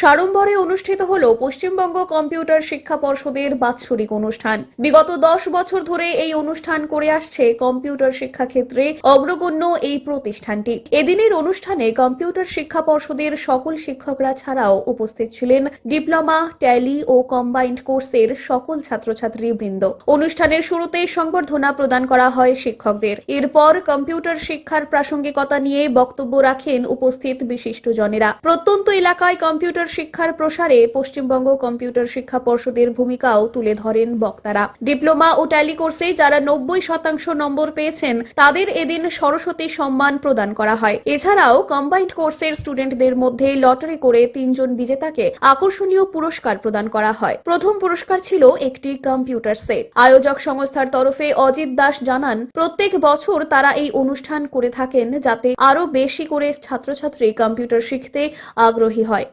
সাড়ম্বরে অনুষ্ঠিত হল পশ্চিমবঙ্গ কম্পিউটার শিক্ষা পর্ষদের বাৎসরিক অনুষ্ঠান। বিগত দশ বছর ধরে এই অনুষ্ঠান করে আসছে কম্পিউটার শিক্ষা ক্ষেত্রে অগ্রগণ্য এই প্রতিষ্ঠানটি। এদিনের অনুষ্ঠানে কম্পিউটার শিক্ষা পর্ষদের সকল শিক্ষকরা ছাড়াও উপস্থিত ছিলেন ডিপ্লোমা, ট্যালি ও কম্বাইন্ড কোর্সের সকল ছাত্রছাত্রী বৃন্দ অনুষ্ঠানের শুরুতে সংবর্ধনা প্রদান করা হয় শিক্ষকদের। এরপর কম্পিউটার শিক্ষার প্রাসঙ্গিকতা নিয়ে বক্তব্য রাখেন উপস্থিত বিশিষ্টজনেরা। প্রত্যন্ত এলাকায় কম্পিউটার শিক্ষার প্রসারে পশ্চিমবঙ্গ কম্পিউটার শিক্ষা পর্ষদের ভূমিকাও তুলে ধরেন বক্তারা। ডিপ্লোমা ও ট্যালি কোর্সে যারা নব্বই শতাংশ নম্বর পেয়েছেন, তাদের এদিন সরস্বতী সম্মান প্রদান করা হয়। এছাড়াও কম্বাইন্ড কোর্সের স্টুডেন্টদের মধ্যে লটারি করে তিনজন বিজেতাকে আকর্ষণীয় পুরস্কার প্রদান করা হয়। প্রথম পুরস্কার ছিল একটি কম্পিউটার সেট। আয়োজক সংস্থার তরফে অজিত দাস জানান, প্রত্যেক বছর তারা এই অনুষ্ঠান করে থাকেন যাতে আরও বেশি করে ছাত্রছাত্রী কম্পিউটার শিখতে আগ্রহী হয়।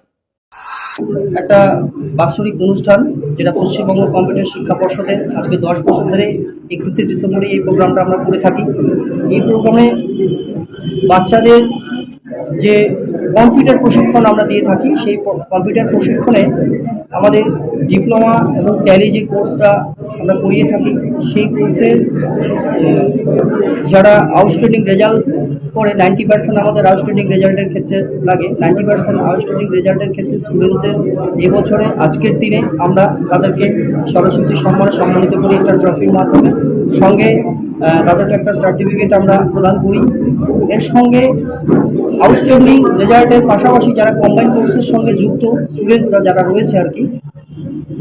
একটা বাৎসরিক অনুষ্ঠান যেটা পশ্চিমবঙ্গ কম্পিউটার শিক্ষা পর্ষদের আজকে দশ বছর ধরে একত্রিশে ডিসেম্বরে এই প্রোগ্রামটা আমরা করে থাকি। এই প্রোগ্রামে বাচ্চাদের যে কম্পিউটার প্রশিক্ষণ আমরা দিয়ে থাকি, সেই কম্পিউটার প্রশিক্ষণে আমাদের ডিপ্লোমা এবং ট্যালি যে কোর্সটা আমরা করিয়ে থাকি, সেই কোর্সের যারা আউটস্ট্যান্ডিং রেজাল্ট করে নাইনটি পার্সেন্ট আমাদের আউটস্ট্যান্ডিং রেজাল্টের ক্ষেত্রে লাগে। নাইনটি পার্সেন্ট আউটস্ট্যান্ডিং রেজাল্টের ক্ষেত্রে স্টুডেন্টদের এবছরে আজকের দিনে আমরা তাদেরকে সরস্বতী সম্মানে সম্মানিত করি একটা ট্রফির মাধ্যমে সঙ্গে তাদেরকে একটা সার্টিফিকেট আমরা প্রদান করি। এর সঙ্গে আউটস্ট্যান্ডিং রেজাল্টের পাশাপাশি যারা কম্বাইন কোর্সের সঙ্গে যুক্ত স্টুডেন্টসরা যারা রয়েছে আর কি,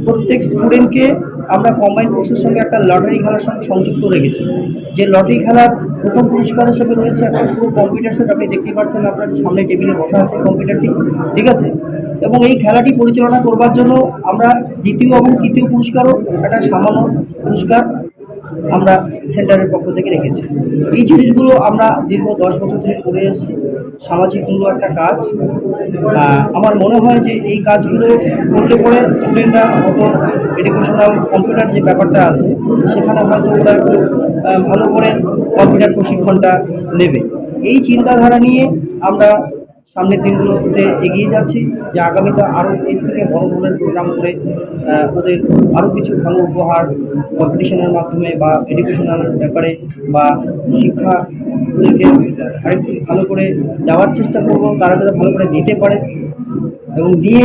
প্রত্যেক স্টুডেন্টকে আমরা কম্বাইন ফোর্সের সঙ্গে একটা লটারি খেলার সঙ্গে সংযুক্ত রেখেছি যে লটারি খেলার প্রথম পুরস্কার হিসেবে রয়েছে একটা পুরো কম্পিউটার সেট আপনি দেখতে পাচ্ছেন আপনার সামনে টেবিলে বসা আছে কম্পিউটারটি ঠিক আছে? এবং এই খেলাটি পরিচালনা করবার জন্য আমরা দ্বিতীয় এবং তৃতীয় পুরস্কারও একটা সামান্য পুরস্কার আমরা সেন্টারের পক্ষ থেকে রেখেছি। এই জিনিসগুলো আমরা দীর্ঘ দশ বছর ধরে করে এসেছি। সামাজিকমূলক একটা কাজ। আমার মনে হয় যে এই কাজগুলো করতে করে স্টুডেন্টরা হয়তো এডুকেশনাল কম্পিউটার যে ব্যাপারটা আছে, সেখানে হয়তো ওরা একটু ভালো করে কম্পিউটার প্রশিক্ষণটা নেবে। এই চিন্তাধারা নিয়ে আমরা সামনের দিনগুলোতে এগিয়ে যাচ্ছি, যে আগামীতে আরও এর থেকে বড় ধরনের প্রোগ্রাম করে ওদের আরও কিছু ভালো উপহার কম্পিটিশনের মাধ্যমে বা এডুকেশনাল ব্যাপারে বা শিক্ষা ওদেরকে আরেকটু ভালো করে দেওয়ার চেষ্টা করব, তারা যাতে ভালো করে দিতে পারে এবং দিয়ে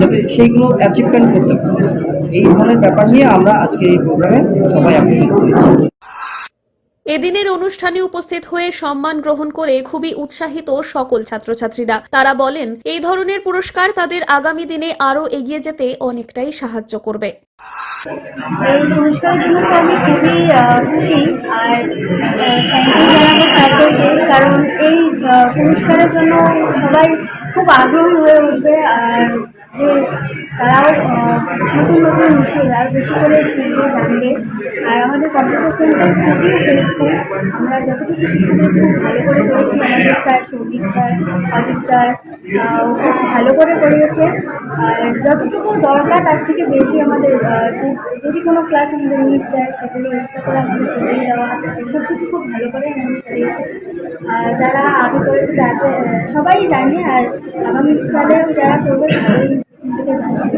যাতে সেইগুলো অ্যাচিভমেন্ট করতে পারে। এই ধরনের ব্যাপার নিয়ে আমরা আজকে এই প্রোগ্রামে সবাই একত্রিত হয়েছি এদিনের অনুষ্ঠানে উপস্থিত হয়ে সম্মান গ্রহণ করে খুবই উৎসাহিত সকল ছাত্রছাত্রীরা। তারা বলেন, এই ধরনের পুরস্কার তাদের আগামী দিনে আরও এগিয়ে যেতে অনেকটাই সাহায্য করবে। এই পুরস্কারের জন্য আমি খুবই খুশি। আর থ্যাংক ইউ জানাব স্যারদেরকে কারণ এই পুরস্কারের জন্য সবাই খুব আগ্রহী হয়ে উঠবে। আর যে তারাও নতুন নতুন বিষয় আর বেশি করে শিখবে জানবে। আর আমাদের কম্পিউটার সেন্টার খুবই হেল্পফুল আমরা যতটুকু শিখতে পেরেছি খুব ভালো করে করেছি। আমাদের sir, Souvik sir, Ajit sir খুব ভালো করে করিয়েছে আর যতটুকু দরকার, তার থেকে বেশি আমাদের যদি কোনো ক্লাস আমাদের মিস যায়, সেগুলো এক্সট্রা করে আমাদের করিয়ে দেওয়া সব কিছু খুব ভালো করে আমাদের করিয়েছে আর যারা আগে করেছে, তাদের, সবাই জানে। আর আগামীকালেও যারা করবে সবাই Gracias.